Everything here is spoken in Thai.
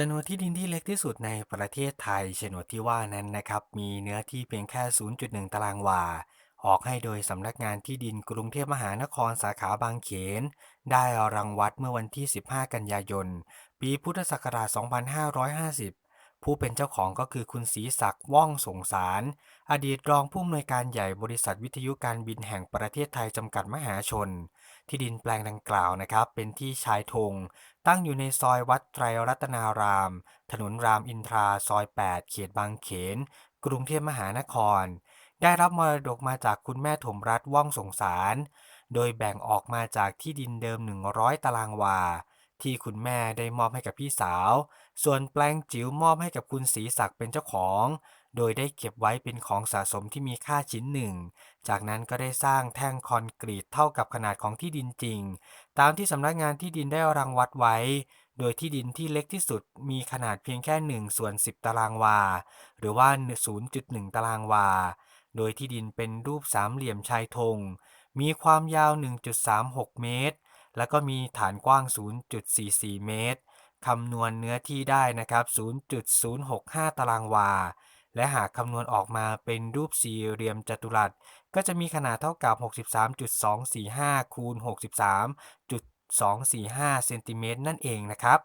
ฉนวนที่ดินที่เล็กที่สุดในประเทศไทยโฉนดที่ว่านั้นนะครับ มีเนื้อที่เพียงแค่ 0.1 ตารางวา ออกให้โดยสำนักงานที่ดินกรุงเทพมหานครสาขาบางเขน ได้รังวัดเมื่อวันที่ 15 กันยายน ปีพุทธศักราช 2550 ผู้เป็นเจ้าของก็คือคุณศรีศักดิ์ว่องสงสาร อดีตรองผู้อำนวยการใหญ่บริษัทวิทยุการบินแห่งประเทศไทยจำกัดมหาชน ที่ดินแปลงดังกล่าวนะครับ เป็นที่ชายธงตั้งอยู่ในซอยวัดไตรรัตนาราม ถนนรามอินทราซอย 8 เขตบางเขน กรุงเทพมหานคร ได้รับมรดกมาจากคุณแม่ถมรัตว่องสงสาร โดยแบ่งออกมาจากที่ดินเดิม 100 ตารางวา ที่คุณแม่ได้มอบให้กับพี่สาว ส่วนแปลงจิ๋วมอบให้กับคุณศรีศักดิ์เป็นเจ้าของ โดยได้เก็บไว้เป็นของสะสมที่มีค่าชิ้นหนึ่ง จากนั้นก็ได้สร้างแท่งคอนกรีตเท่ากับขนาดของที่ดินจริง ตามที่สำนักงานที่ดินได้รังวัดไว้ โดยที่ดินที่เล็กที่สุดมีขนาดเพียงแค่1ส่วน10 ตารางวา หรือว่า 0.1 ตารางวา โดยที่ดินเป็นรูปสามเหลี่ยมชายธง มีความยาว 1.36 เมตร แล้วก็มีฐานกว้าง 0.44 เมตร คำนวณเนื้อที่ได้นะครับ 0.065 ตารางวา และหากคำนวณออกมาเป็นรูปสี่เหลี่ยมจัตุรัส ก็จะมีขนาดเท่ากับ 63.245 คูณ 63.245 เซนติเมตรนั่นเองนะครับ